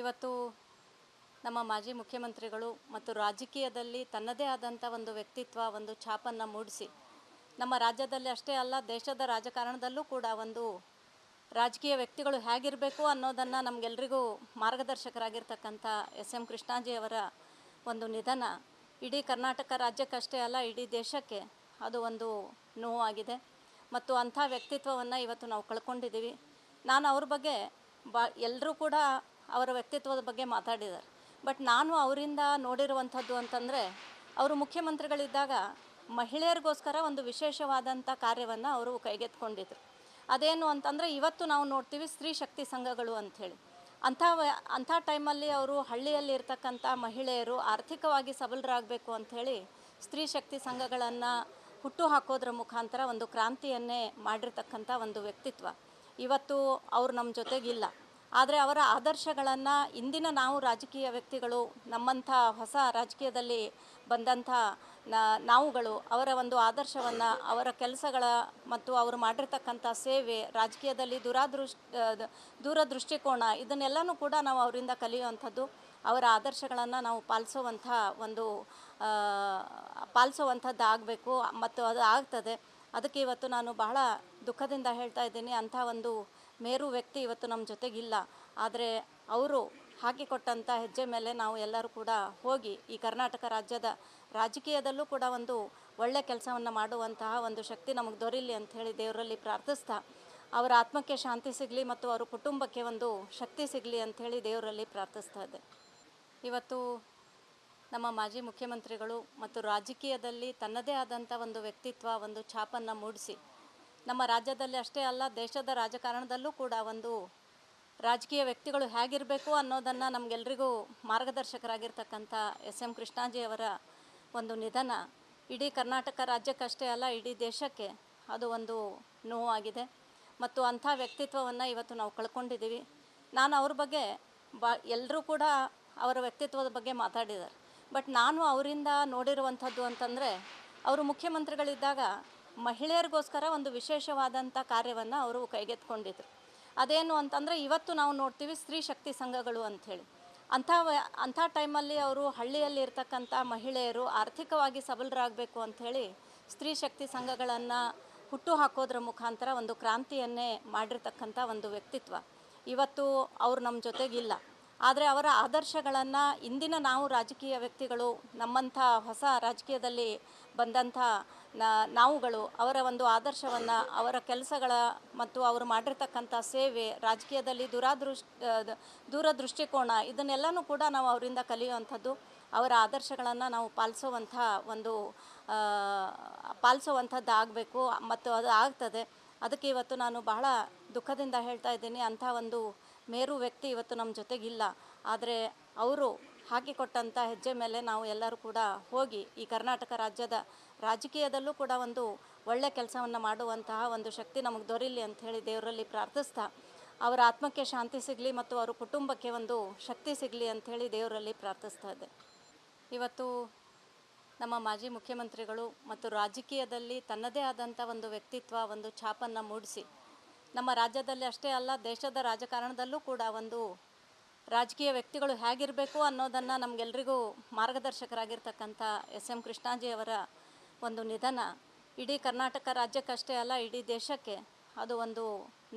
ಇವತ್ತು ನಮ್ಮ ಮಾಜಿ ಮುಖ್ಯಮಂತ್ರಿಗಳು ಮತ್ತು ರಾಜಕೀಯದಲ್ಲಿ ತನ್ನದೇ ಆದಂಥ ಒಂದು ವ್ಯಕ್ತಿತ್ವ, ಒಂದು ಛಾಪನ್ನು ಮೂಡಿಸಿ, ನಮ್ಮ ರಾಜ್ಯದಲ್ಲಿ ಅಷ್ಟೇ ಅಲ್ಲ, ದೇಶದ ರಾಜಕಾರಣದಲ್ಲೂ ಕೂಡ ಒಂದು ರಾಜಕೀಯ ವ್ಯಕ್ತಿಗಳು ಹೇಗಿರಬೇಕು ಅನ್ನೋದನ್ನು ನಮಗೆಲ್ರಿಗೂ ಮಾರ್ಗದರ್ಶಕರಾಗಿರ್ತಕ್ಕಂಥ ಎಸ್ ಎಂ ಕೃಷ್ಣಾಜಿಯವರ ಒಂದು ನಿಧನ ಇಡೀ ಕರ್ನಾಟಕ ರಾಜ್ಯಕ್ಕಷ್ಟೇ ಅಲ್ಲ, ಇಡೀ ದೇಶಕ್ಕೆ ಅದು ಒಂದು ನೋವಾಗಿದೆ ಮತ್ತು ಅಂಥ ವ್ಯಕ್ತಿತ್ವವನ್ನು ಇವತ್ತು ನಾವು ಕಳ್ಕೊಂಡಿದ್ದೀವಿ. ನಾನು ಅವ್ರ ಬಗ್ಗೆ ಬಾ, ಎಲ್ಲರೂ ಕೂಡ ಅವರ ವ್ಯಕ್ತಿತ್ವದ ಬಗ್ಗೆ ಮಾತಾಡಿದ್ದಾರೆ. ಬಟ್ ನಾನು ಅವರಿಂದ ನೋಡಿರುವಂಥದ್ದು ಅಂತಂದರೆ, ಅವರು ಮುಖ್ಯಮಂತ್ರಿಗಳಿದ್ದಾಗ ಮಹಿಳೆಯರಿಗೋಸ್ಕರ ಒಂದು ವಿಶೇಷವಾದಂಥ ಕಾರ್ಯವನ್ನು ಅವರು ಕೈಗೆತ್ಕೊಂಡಿದ್ರು ಅದೇನು ಅಂತಂದರೆ, ಇವತ್ತು ನಾವು ನೋಡ್ತೀವಿ ಸ್ತ್ರೀ ಶಕ್ತಿ ಸಂಘಗಳು ಅಂಥೇಳಿ. ಅಂಥ ಅಂಥ ಟೈಮಲ್ಲಿ ಅವರು ಹಳ್ಳಿಯಲ್ಲಿ ಇರ್ತಕ್ಕಂಥ ಮಹಿಳೆಯರು ಆರ್ಥಿಕವಾಗಿ ಸಬಲರಾಗಬೇಕು ಅಂಥೇಳಿ ಸ್ತ್ರೀ ಶಕ್ತಿ ಸಂಘಗಳನ್ನು ಹುಟ್ಟು ಹಾಕೋದ್ರ ಮುಖಾಂತರ ಒಂದು ಕ್ರಾಂತಿಯನ್ನೇ ಮಾಡಿರ್ತಕ್ಕಂಥ ಒಂದು ವ್ಯಕ್ತಿತ್ವ. ಇವತ್ತು ಅವರು ನಮ್ಮ ಜೊತೆಗಿಲ್ಲ. ಆದರೆ ಅವರ ಆದರ್ಶಗಳನ್ನು ಇಂದಿನ ನಾವು ರಾಜಕೀಯ ವ್ಯಕ್ತಿಗಳು, ನಮ್ಮಂಥ ಹೊಸ ರಾಜಕೀಯದಲ್ಲಿ ಬಂದಂಥ ನಾವುಗಳು, ಅವರ ಒಂದು ಆದರ್ಶವನ್ನು, ಅವರ ಕೆಲಸಗಳ ಮತ್ತು ಅವರು ಮಾಡಿರ್ತಕ್ಕಂಥ ಸೇವೆ, ರಾಜಕೀಯದಲ್ಲಿ ದುರಾದೃಷ್ಟ, ದೂರದೃಷ್ಟಿಕೋನ, ಇದನ್ನೆಲ್ಲನೂ ಕೂಡ ನಾವು ಅವರಿಂದ ಕಲಿಯುವಂಥದ್ದು. ಅವರ ಆದರ್ಶಗಳನ್ನು ನಾವು ಪಾಲಿಸುವಂಥ ಒಂದು ಪಾಲಿಸುವಂಥದ್ದು ಆಗಬೇಕು, ಮತ್ತು ಅದು ಆಗ್ತದೆ. ಅದಕ್ಕೆ ಇವತ್ತು ನಾನು ಬಹಳ ದುಃಖದಿಂದ ಹೇಳ್ತಾ ಇದ್ದೀನಿ. ಅಂಥ ಒಂದು ಮೇರು ವ್ಯಕ್ತಿ ಇವತ್ತು ನಮ್ಮ ಜೊತೆಗಿಲ್ಲ. ಆದರೆ ಅವರು ಹಾಕಿಕೊಟ್ಟಂಥ ಹೆಜ್ಜೆ ಮೇಲೆ ನಾವು ಎಲ್ಲರೂ ಕೂಡ ಹೋಗಿ ಈ ಕರ್ನಾಟಕ ರಾಜ್ಯದ ರಾಜಕೀಯದಲ್ಲೂ ಕೂಡ ಒಂದು ಒಳ್ಳೆ ಕೆಲಸವನ್ನು ಮಾಡುವಂತಹ ಒಂದು ಶಕ್ತಿ ನಮಗೆ ದೊರೀಲಿ ಅಂತ ಹೇಳಿ ದೇವರಲ್ಲಿ ಪ್ರಾರ್ಥಿಸ್ತಾ, ಅವರ ಆತ್ಮಕ್ಕೆ ಶಾಂತಿ ಸಿಗಲಿ ಮತ್ತು ಅವರ ಕುಟುಂಬಕ್ಕೆ ಒಂದು ಶಕ್ತಿ ಸಿಗಲಿ ಅಂಥೇಳಿ ದೇವರಲ್ಲಿ ಪ್ರಾರ್ಥಿಸ್ತಾ ಇದ್ದೆ. ಇವತ್ತು ನಮ್ಮ ಮಾಜಿ ಮುಖ್ಯಮಂತ್ರಿಗಳು ಮತ್ತು ರಾಜಕೀಯದಲ್ಲಿ ತನ್ನದೇ ಆದಂಥ ಒಂದು ವ್ಯಕ್ತಿತ್ವ, ಒಂದು ಛಾಪನ್ನು ಮೂಡಿಸಿ ನಮ್ಮ ರಾಜ್ಯದಲ್ಲಿ ಅಷ್ಟೇ ಅಲ್ಲ, ದೇಶದ ರಾಜಕಾರಣದಲ್ಲೂ ಕೂಡ ಒಂದು ರಾಜಕೀಯ ವ್ಯಕ್ತಿಗಳು ಹೇಗಿರಬೇಕು ಅನ್ನೋದನ್ನು ನಮಗೆಲ್ರಿಗೂ ಮಾರ್ಗದರ್ಶಕರಾಗಿರ್ತಕ್ಕಂಥ ಎಸ್ ಎಂ ಕೃಷ್ಣಾಜಿಯವರ ಒಂದು ನಿಧನ ಇಡೀ ಕರ್ನಾಟಕ ರಾಜ್ಯಕ್ಕಷ್ಟೇ ಅಲ್ಲ, ಇಡೀ ದೇಶಕ್ಕೆ ಅದು ಒಂದು ನೋವಾಗಿದೆ. ಮತ್ತು ಅಂಥ ವ್ಯಕ್ತಿತ್ವವನ್ನು ಇವತ್ತು ನಾವು ಕಳ್ಕೊಂಡಿದ್ದೀವಿ. ನಾನು ಅವ್ರ ಬಗ್ಗೆ ಬಾ ಎಲ್ಲರೂ ಕೂಡ ಅವರ ವ್ಯಕ್ತಿತ್ವದ ಬಗ್ಗೆ ಮಾತಾಡಿದ್ದಾರೆ. ಬಟ್ ನಾನು ಅವರಿಂದ ನೋಡಿರುವಂಥದ್ದು ಅಂತಂದರೆ, ಅವರು ಮುಖ್ಯಮಂತ್ರಿಗಳಿದ್ದಾಗ ಮಹಿಳೆಯರಿಗೋಸ್ಕರ ಒಂದು ವಿಶೇಷವಾದಂಥ ಕಾರ್ಯವನ್ನು ಅವರು ಕೈಗೆತ್ಕೊಂಡಿದ್ರು ಅದೇನು ಅಂತಂದರೆ ಇವತ್ತು ನಾವು ನೋಡ್ತೀವಿ ಸ್ತ್ರೀ ಶಕ್ತಿ ಸಂಘಗಳು ಅಂಥೇಳಿ. ಅಂಥ ಅಂಥ ಟೈಮಲ್ಲಿ ಅವರು ಹಳ್ಳಿಯಲ್ಲಿ ಇರ್ತಕ್ಕಂಥ ಮಹಿಳೆಯರು ಆರ್ಥಿಕವಾಗಿ ಸಬಲರಾಗಬೇಕು ಅಂಥೇಳಿ ಸ್ತ್ರೀ ಶಕ್ತಿ ಸಂಘಗಳನ್ನು ಹುಟ್ಟು ಹಾಕೋದ್ರ ಮುಖಾಂತರ ಒಂದು ಕ್ರಾಂತಿಯನ್ನೇ ಮಾಡಿರ್ತಕ್ಕಂಥ ಒಂದು ವ್ಯಕ್ತಿತ್ವ. ಇವತ್ತು ಅವರು ನಮ್ಮ ಜೊತೆಗಿಲ್ಲ. ಆದರೆ ಅವರ ಆದರ್ಶಗಳನ್ನು ಇಂದಿನ ನಾವು ರಾಜಕೀಯ ವ್ಯಕ್ತಿಗಳು ನಮ್ಮಂಥ ಹೊಸ ರಾಜಕೀಯದಲ್ಲಿ ಬಂದಂಥ ನಾವುಗಳು ಅವರ ಒಂದು ಆದರ್ಶವನ್ನು ಅವರ ಕೆಲಸಗಳ ಮತ್ತು ಅವರು ಮಾಡಿರ್ತಕ್ಕಂಥ ಸೇವೆ ರಾಜಕೀಯದಲ್ಲಿ ದೂರಾದೃಷ್ಟ ದೂರದೃಷ್ಟಿಕೋನ ಇದನ್ನೆಲ್ಲನೂ ಕೂಡ ನಾವು ಅವರಿಂದ ಕಲಿಯುವಂಥದ್ದು ಅವರ ಆದರ್ಶಗಳನ್ನು ನಾವು ಪಾಲಿಸುವಂಥ ಒಂದು ಆ, ಪಾಲಿಸುವಂಥದ್ದು ಆಗಬೇಕು ಮತ್ತು ಅದು ಆಗ್ತದೆ. ಅದಕ್ಕೆ ಇವತ್ತು ನಾನು ಬಹಳ ದುಃಖದಿಂದ ಹೇಳ್ತಾ ಇದ್ದೀನಿ. ಅಂಥ ಒಂದು ಮೇರು ವ್ಯಕ್ತಿ ಇವತ್ತು ನಮ್ಮ ಜೊತೆಗಿಲ್ಲ. ಆದರೆ ಅವರು ಹಾಕಿಕೊಟ್ಟಂಥ ಹೆಜ್ಜೆ ಮೇಲೆ ನಾವು ಎಲ್ಲರೂ ಕೂಡ ಹೋಗಿ ಈ ಕರ್ನಾಟಕ ರಾಜ್ಯದ ರಾಜಕೀಯದಲ್ಲೂ ಕೂಡ ಒಂದು ಒಳ್ಳೆ ಕೆಲಸವನ್ನು ಮಾಡುವಂತಹ ಒಂದು ಶಕ್ತಿ ನಮಗೆ ದೊರೀಲಿ ಅಂತ ಹೇಳಿ ದೇವರಲ್ಲಿ ಪ್ರಾರ್ಥಿಸ್ತಾ. ಅವರ ಆತ್ಮಕ್ಕೆ ಶಾಂತಿ ಸಿಗಲಿ ಮತ್ತು ಅವರ ಕುಟುಂಬಕ್ಕೆ ಒಂದು ಶಕ್ತಿ ಸಿಗಲಿ ಅಂಥೇಳಿ ದೇವರಲ್ಲಿ ಪ್ರಾರ್ಥಿಸ್ತಾ ಇದ್ದೆ. ಇವತ್ತು ನಮ್ಮ ಮಾಜಿ ಮುಖ್ಯಮಂತ್ರಿಗಳು ಮತ್ತು ರಾಜಕೀಯದಲ್ಲಿ ತನ್ನದೇ ಆದಂಥ ಒಂದು ವ್ಯಕ್ತಿತ್ವ, ಒಂದು ಛಾಪನ್ನು ಮೂಡಿಸಿ ನಮ್ಮ ರಾಜ್ಯದಲ್ಲಿ ಅಷ್ಟೇ ಅಲ್ಲ, ದೇಶದ ರಾಜಕಾರಣದಲ್ಲೂ ಕೂಡ ಒಂದು ರಾಜಕೀಯ ವ್ಯಕ್ತಿಗಳು ಹೇಗಿರಬೇಕು ಅನ್ನೋದನ್ನು ನಮಗೆಲ್ರಿಗೂ ಮಾರ್ಗದರ್ಶಕರಾಗಿರ್ತಕ್ಕಂಥ ಎಸ್ ಎಂ ಕೃಷ್ಣಾಜಿಯವರ ಒಂದು ನಿಧನ ಇಡೀ ಕರ್ನಾಟಕ ರಾಜ್ಯಕ್ಕಷ್ಟೇ ಅಲ್ಲ, ಇಡೀ ದೇಶಕ್ಕೆ ಅದು ಒಂದು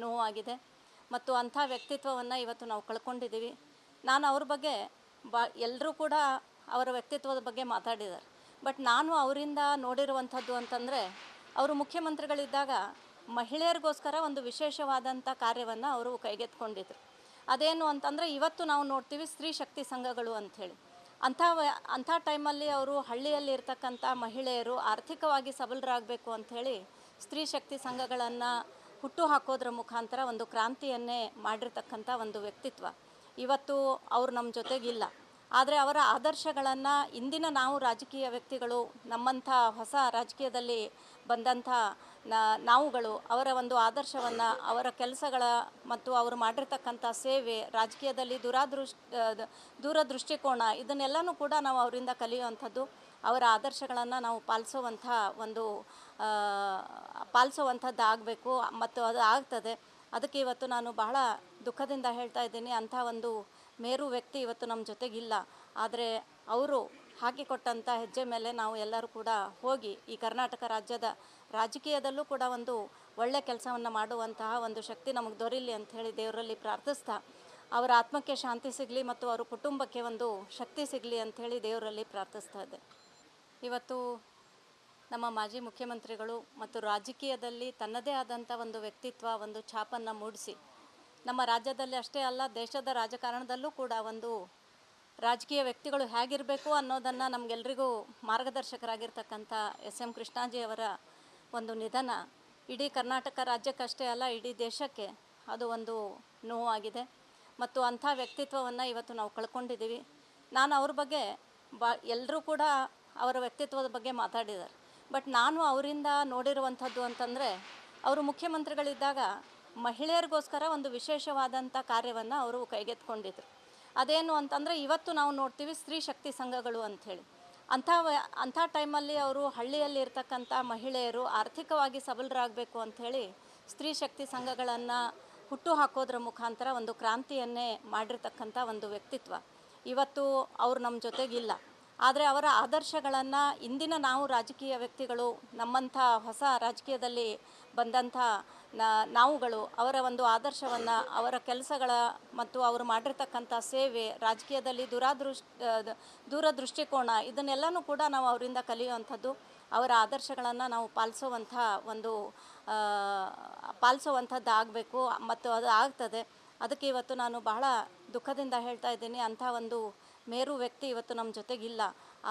ನೋವಾಗಿದೆ. ಮತ್ತು ಅಂಥ ವ್ಯಕ್ತಿತ್ವವನ್ನು ಇವತ್ತು ನಾವು ಕಳ್ಕೊಂಡಿದ್ದೀವಿ. ನಾನು ಅವ್ರ ಬಗ್ಗೆ ಬಾ ಎಲ್ಲರೂ ಕೂಡ ಅವರ ವ್ಯಕ್ತಿತ್ವದ ಬಗ್ಗೆ ಮಾತಾಡಿದ್ದಾರೆ. ಬಟ್ ನಾನು ಅವರಿಂದ ನೋಡಿರುವಂಥದ್ದು ಅಂತಂದರೆ, ಅವರು ಮುಖ್ಯಮಂತ್ರಿಗಳಿದ್ದಾಗ ಮಹಿಳೆಯರಿಗೋಸ್ಕರ ಒಂದು ವಿಶೇಷವಾದಂಥ ಕಾರ್ಯವನ್ನು ಅವರು ಕೈಗೆತ್ಕೊಂಡಿದ್ರು ಅದೇನು ಅಂತಂದರೆ ಇವತ್ತು ನಾವು ನೋಡ್ತೀವಿ ಸ್ತ್ರೀ ಶಕ್ತಿ ಸಂಘಗಳು ಅಂಥೇಳಿ. ಅಂಥ ಅಂಥ ಟೈಮಲ್ಲಿ ಅವರು ಹಳ್ಳಿಯಲ್ಲಿ ಇರ್ತಕ್ಕಂಥ ಮಹಿಳೆಯರು ಆರ್ಥಿಕವಾಗಿ ಸಬಲರಾಗಬೇಕು ಅಂಥೇಳಿ ಸ್ತ್ರೀ ಶಕ್ತಿ ಸಂಘಗಳನ್ನು ಹುಟ್ಟು ಹಾಕೋದ್ರ ಮುಖಾಂತರ ಒಂದು ಕ್ರಾಂತಿಯನ್ನೇ ಮಾಡಿರ್ತಕ್ಕಂಥ ಒಂದು ವ್ಯಕ್ತಿತ್ವ. ಇವತ್ತು ಅವರು ನಮ್ಮ ಜೊತೆಗಿಲ್ಲ. ಆದರೆ ಅವರ ಆದರ್ಶಗಳನ್ನು ಇಂದಿನ ನಾವು ರಾಜಕೀಯ ವ್ಯಕ್ತಿಗಳು ನಮ್ಮಂಥ ಹೊಸ ರಾಜಕೀಯದಲ್ಲಿ ಬಂದಂಥ ನ- ನಾವುಗಳು ಅವರ ಒಂದು ಆದರ್ಶವನ್ನು ಅವರ ಕೆಲಸಗಳ ಮತ್ತು ಅವರು ಮಾಡಿರ್ತಕ್ಕಂಥ ಸೇವೆ ರಾಜಕೀಯದಲ್ಲಿ ದೂರಾದೃಷ್ಟ ದೂರದೃಷ್ಟಿಕೋನ ಇದನ್ನೆಲ್ಲನೂ ಕೂಡ ನಾವು ಅವರಿಂದ ಕಲಿಯುವಂಥದ್ದು. ಅವರ ಆದರ್ಶಗಳನ್ನು ನಾವು ಪಾಲಿಸುವಂಥ ಒಂದು ಆ, ಪಾಲಿಸುವಂಥದ್ದು ಆಗಬೇಕು ಮತ್ತು ಅದು ಆಗ್ತದೆ. ಅದಕ್ಕೆ ಇವತ್ತು ನಾನು ಬಹಳ ದುಃಖದಿಂದ ಹೇಳ್ತಾ ಇದ್ದೀನಿ. ಅಂಥ ಒಂದು ಮೇರು ವ್ಯಕ್ತಿ ಇವತ್ತು ನಮ್ಮ ಜೊತೆಗಿಲ್ಲ. ಆದರೆ ಅವರು ಹಾಕಿಕೊಟ್ಟಂಥ ಹೆಜ್ಜೆ ಮೇಲೆ ನಾವು ಎಲ್ಲರೂ ಕೂಡ ಹೋಗಿ ಈ ಕರ್ನಾಟಕ ರಾಜ್ಯದ ರಾಜಕೀಯದಲ್ಲೂ ಕೂಡ ಒಂದು ಒಳ್ಳೆಯ ಕೆಲಸವನ್ನು ಮಾಡುವಂತಹ ಒಂದು ಶಕ್ತಿ ನಮಗೆ ದೊರೀಲಿ ಅಂತ ಹೇಳಿ ದೇವರಲ್ಲಿ ಪ್ರಾರ್ಥಿಸ್ತಾ, ಅವರ ಆತ್ಮಕ್ಕೆ ಶಾಂತಿ ಸಿಗಲಿ ಮತ್ತು ಅವರ ಕುಟುಂಬಕ್ಕೆ ಒಂದು ಶಕ್ತಿ ಸಿಗಲಿ ಅಂಥೇಳಿ ದೇವರಲ್ಲಿ ಪ್ರಾರ್ಥಿಸ್ತಾ ಇದ್ದೆ. ಇವತ್ತು ನಮ್ಮ ಮಾಜಿ ಮುಖ್ಯಮಂತ್ರಿಗಳು ಮತ್ತು ರಾಜಕೀಯದಲ್ಲಿ ತನ್ನದೇ ಆದಂಥ ಒಂದು ವ್ಯಕ್ತಿತ್ವ, ಒಂದು ಛಾಪನ್ನು ಮೂಡಿಸಿ, ನಮ್ಮ ರಾಜ್ಯದಲ್ಲಿ ಅಷ್ಟೇ ಅಲ್ಲ, ದೇಶದ ರಾಜಕಾರಣದಲ್ಲೂ ಕೂಡ ಒಂದು ರಾಜಕೀಯ ವ್ಯಕ್ತಿಗಳು ಹೇಗಿರಬೇಕು ಅನ್ನೋದನ್ನು ನಮಗೆಲ್ರಿಗೂ ಮಾರ್ಗದರ್ಶಕರಾಗಿರ್ತಕ್ಕಂಥ ಎಸ್ ಎಂ ಕೃಷ್ಣಾಜಿ ಅವರ ಒಂದು ನಿಧನ ಇಡೀ ಕರ್ನಾಟಕ ರಾಜ್ಯಕ್ಕಷ್ಟೇ ಅಲ್ಲ, ಇಡೀ ದೇಶಕ್ಕೆ ಅದು ಒಂದು ನೋವಾಗಿದೆ. ಮತ್ತು ಅಂಥ ವ್ಯಕ್ತಿತ್ವವನ್ನು ಇವತ್ತು ನಾವು ಕಳ್ಕೊಂಡಿದ್ದೀವಿ. ನಾನು ಅವ್ರ ಬಗ್ಗೆ ಬಾ ಎಲ್ಲರೂ ಕೂಡ ಅವರ ವ್ಯಕ್ತಿತ್ವದ ಬಗ್ಗೆ ಮಾತಾಡಿದ್ದಾರೆ. ಬಟ್ ನಾನು ಅವರಿಂದ ನೋಡಿರುವಂಥದ್ದು ಅಂತಂದರೆ, ಅವರು ಮುಖ್ಯಮಂತ್ರಿಗಳಿದ್ದಾಗ ಮಹಿಳೆಯರಿಗೋಸ್ಕರ ಒಂದು ವಿಶೇಷವಾದಂಥ ಕಾರ್ಯವನ್ನು ಅವರು ಕೈಗೆತ್ಕೊಂಡಿದ್ರು ಅದೇನು ಅಂತಂದರೆ ಇವತ್ತು ನಾವು ನೋಡ್ತೀವಿ ಸ್ತ್ರೀ ಶಕ್ತಿ ಸಂಘಗಳು ಅಂಥೇಳಿ. ಅಂಥ ಅಂಥ ಟೈಮಲ್ಲಿ ಅವರು ಹಳ್ಳಿಯಲ್ಲಿ ಇರ್ತಕ್ಕಂಥ ಮಹಿಳೆಯರು ಆರ್ಥಿಕವಾಗಿ ಸಬಲರಾಗಬೇಕು ಅಂಥೇಳಿ ಸ್ತ್ರೀ ಶಕ್ತಿ ಸಂಘಗಳನ್ನು ಹುಟ್ಟು ಹಾಕೋದ್ರ ಮುಖಾಂತರ ಒಂದು ಕ್ರಾಂತಿಯನ್ನೇ ಮಾಡಿರ್ತಕ್ಕಂಥ ಒಂದು ವ್ಯಕ್ತಿತ್ವ. ಇವತ್ತು ಅವ್ರು ನಮ್ಮ ಜೊತೆಗಿಲ್ಲ. ಆದರೆ ಅವರ ಆದರ್ಶಗಳನ್ನು ಇಂದಿನ ನಾವು ರಾಜಕೀಯ ವ್ಯಕ್ತಿಗಳು, ನಮ್ಮಂಥ ಹೊಸ ರಾಜಕೀಯದಲ್ಲಿ ಬಂದಂಥ ನಾವುಗಳು, ಅವರ ಒಂದು ಆದರ್ಶವನ್ನು, ಅವರ ಕೆಲಸಗಳ ಮತ್ತು ಅವರು ಮಾಡಿರ್ತಕ್ಕಂಥ ಸೇವೆ, ರಾಜಕೀಯದಲ್ಲಿ ದುರಾದೃಶ್ ದೂರದೃಷ್ಟಿಕೋನ ಇದನ್ನೆಲ್ಲನೂ ಕೂಡ ನಾವು ಅವರಿಂದ ಕಲಿಯುವಂಥದ್ದು. ಅವರ ಆದರ್ಶಗಳನ್ನು ನಾವು ಪಾಲಿಸುವಂಥ ಒಂದು ಪಾಲಿಸುವಂಥದ್ದು ಆಗಬೇಕು ಮತ್ತು ಅದು ಆಗ್ತದೆ. ಅದಕ್ಕೆ ಇವತ್ತು ನಾನು ಬಹಳ ದುಃಖದಿಂದ ಹೇಳ್ತಾ ಇದ್ದೀನಿ. ಅಂಥ ಒಂದು ಮೇರು ವ್ಯಕ್ತಿ ಇವತ್ತು ನಮ್ಮ ಜೊತೆಗಿಲ್ಲ.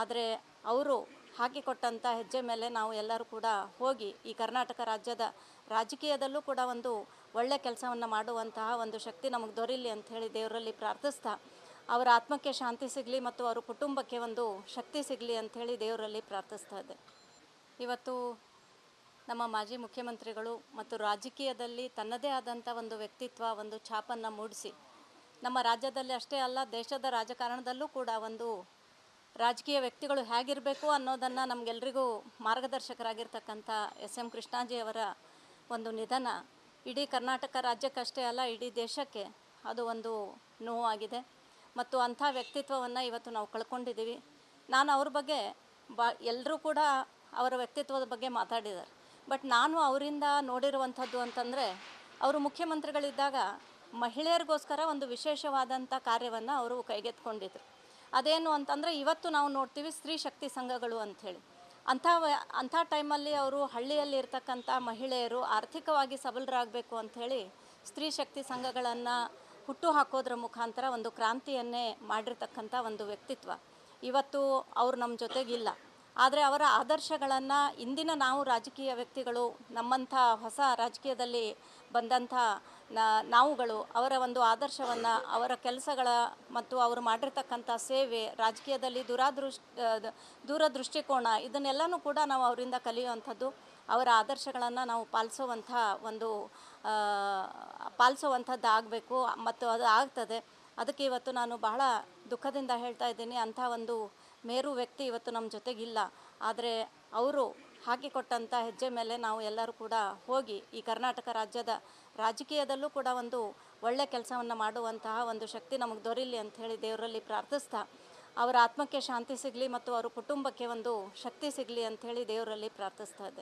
ಆದರೆ ಅವರು ಹಾಕಿಕೊಟ್ಟಂಥ ಹೆಜ್ಜೆ ಮೇಲೆ ನಾವು ಎಲ್ಲರೂ ಕೂಡ ಹೋಗಿ ಈ ಕರ್ನಾಟಕ ರಾಜ್ಯದ ರಾಜಕೀಯದಲ್ಲೂ ಕೂಡ ಒಂದು ಒಳ್ಳೆಯ ಕೆಲಸವನ್ನು ಮಾಡುವಂತಹ ಒಂದು ಶಕ್ತಿ ನಮಗೆ ದೊರೀಲಿ ಅಂತ ಹೇಳಿ ದೇವರಲ್ಲಿ ಪ್ರಾರ್ಥಿಸ್ತಾ, ಅವರ ಆತ್ಮಕ್ಕೆ ಶಾಂತಿ ಸಿಗಲಿ ಮತ್ತು ಅವರ ಕುಟುಂಬಕ್ಕೆ ಒಂದು ಶಕ್ತಿ ಸಿಗಲಿ ಅಂಥೇಳಿ ದೇವರಲ್ಲಿ ಪ್ರಾರ್ಥಿಸ್ತಾ ಇದ್ದೆ. ಇವತ್ತು ನಮ್ಮ ಮಾಜಿ ಮುಖ್ಯಮಂತ್ರಿಗಳು ಮತ್ತು ರಾಜಕೀಯದಲ್ಲಿ ತನ್ನದೇ ಆದಂಥ ಒಂದು ವ್ಯಕ್ತಿತ್ವ, ಒಂದು ಛಾಪನ್ನು ಮೂಡಿಸಿ ನಮ್ಮ ರಾಜ್ಯದಲ್ಲಿ ಅಷ್ಟೇ ಅಲ್ಲ, ದೇಶದ ರಾಜಕಾರಣದಲ್ಲೂ ಕೂಡ ಒಂದು ರಾಜಕೀಯ ವ್ಯಕ್ತಿಗಳು ಹೇಗಿರಬೇಕು ಅನ್ನೋದನ್ನು ನಮಗೆಲ್ರಿಗೂ ಮಾರ್ಗದರ್ಶಕರಾಗಿರ್ತಕ್ಕಂಥ ಎಸ್ ಎಂ ಕೃಷ್ಣಾಜಿ ಅವರ ಒಂದು ನಿಧನ ಇಡೀ ಕರ್ನಾಟಕ ರಾಜ್ಯಕ್ಕಷ್ಟೇ ಅಲ್ಲ, ಇಡೀ ದೇಶಕ್ಕೆ ಅದು ಒಂದು ನೋವಾಗಿದೆ ಮತ್ತು ಅಂಥ ವ್ಯಕ್ತಿತ್ವವನ್ನು ಇವತ್ತು ನಾವು ಕಳ್ಕೊಂಡಿದ್ದೀವಿ. ನಾನು ಅವ್ರ ಬಗ್ಗೆ ಬಾ ಎಲ್ಲರೂ ಕೂಡ ಅವರ ವ್ಯಕ್ತಿತ್ವದ ಬಗ್ಗೆ ಮಾತಾಡಿದ್ದಾರೆ. ಬಟ್ ನಾನು ಅವರಿಂದ ನೋಡಿರುವಂಥದ್ದು ಅಂತಂದರೆ, ಅವರು ಮುಖ್ಯಮಂತ್ರಿಗಳಿದ್ದಾಗ ಮಹಿಳೆಯರಿಗೋಸ್ಕರ ಒಂದು ವಿಶೇಷವಾದಂಥ ಕಾರ್ಯವನ್ನು ಅವರು ಕೈಗೆತ್ಕೊಂಡಿದ್ರು ಅದೇನು ಅಂತಂದರೆ ಇವತ್ತು ನಾವು ನೋಡ್ತೀವಿ ಸ್ತ್ರೀ ಶಕ್ತಿ ಸಂಘಗಳು ಅಂಥೇಳಿ. ಅಂಥ ಅಂಥ ಟೈಮಲ್ಲಿ ಅವರು ಹಳ್ಳಿಯಲ್ಲಿ ಇರ್ತಕ್ಕಂಥ ಮಹಿಳೆಯರು ಆರ್ಥಿಕವಾಗಿ ಸಬಲರಾಗಬೇಕು ಅಂಥೇಳಿ ಸ್ತ್ರೀ ಶಕ್ತಿ ಸಂಘಗಳನ್ನು ಹುಟ್ಟು ಹಾಕೋದ್ರ ಮುಖಾಂತರ ಒಂದು ಕ್ರಾಂತಿಯನ್ನೇ ಮಾಡಿರ್ತಕ್ಕಂಥ ಒಂದು ವ್ಯಕ್ತಿತ್ವ. ಇವತ್ತು ಅವ್ರು ನಮ್ಮ ಜೊತೆಗಿಲ್ಲ. ಆದರೆ ಅವರ ಆದರ್ಶಗಳನ್ನು ಇಂದಿನ ನಾವು ರಾಜಕೀಯ ವ್ಯಕ್ತಿಗಳು, ನಮ್ಮಂಥ ಹೊಸ ರಾಜಕೀಯದಲ್ಲಿ ಬಂದಂಥ ನಾವುಗಳು, ಅವರ ಒಂದು ಆದರ್ಶವನ್ನು, ಅವರ ಕೆಲಸಗಳ ಮತ್ತು ಅವರು ಮಾಡಿರ್ತಕ್ಕಂಥ ಸೇವೆ, ರಾಜಕೀಯದಲ್ಲಿ ದುರಾದೃಷ್ ದೂರದೃಷ್ಟಿಕೋನ ಇದನ್ನೆಲ್ಲನೂ ಕೂಡ ನಾವು ಅವರಿಂದ ಕಲಿಯುವಂಥದ್ದು. ಅವರ ಆದರ್ಶಗಳನ್ನು ನಾವು ಪಾಲಿಸುವಂಥ ಒಂದು ಪಾಲಿಸುವಂಥದ್ದು ಆಗಬೇಕು, ಮತ್ತು ಅದು ಆಗ್ತದೆ. ಅದಕ್ಕೆ ಇವತ್ತು ನಾನು ಬಹಳ ದುಃಖದಿಂದ ಹೇಳ್ತಾ ಇದ್ದೀನಿ. ಅಂಥ ಒಂದು ಮೇರು ವ್ಯಕ್ತಿ ಇವತ್ತು ನಮ್ಮ ಜೊತೆಗಿಲ್ಲ. ಆದರೆ ಅವರು ಹಾಕಿಕೊಟ್ಟಂಥ ಹೆಜ್ಜೆ ಮೇಲೆ ನಾವು ಎಲ್ಲರೂ ಕೂಡ ಹೋಗಿ ಈ ಕರ್ನಾಟಕ ರಾಜ್ಯದ ರಾಜಕೀಯದಲ್ಲೂ ಕೂಡ ಒಂದು ಒಳ್ಳೆಯ ಕೆಲಸವನ್ನು ಮಾಡುವಂತಹ ಒಂದು ಶಕ್ತಿ ನಮಗೆ ದೊರೀಲಿ ಹೇಳಿ ದೇವರಲ್ಲಿ ಪ್ರಾರ್ಥಿಸ್ತಾ, ಅವರ ಆತ್ಮಕ್ಕೆ ಶಾಂತಿ ಸಿಗಲಿ ಮತ್ತು ಅವರ ಕುಟುಂಬಕ್ಕೆ ಒಂದು ಶಕ್ತಿ ಸಿಗಲಿ ಅಂಥೇಳಿ ದೇವರಲ್ಲಿ ಪ್ರಾರ್ಥಿಸ್ತಾ ಇದ್ದೆ.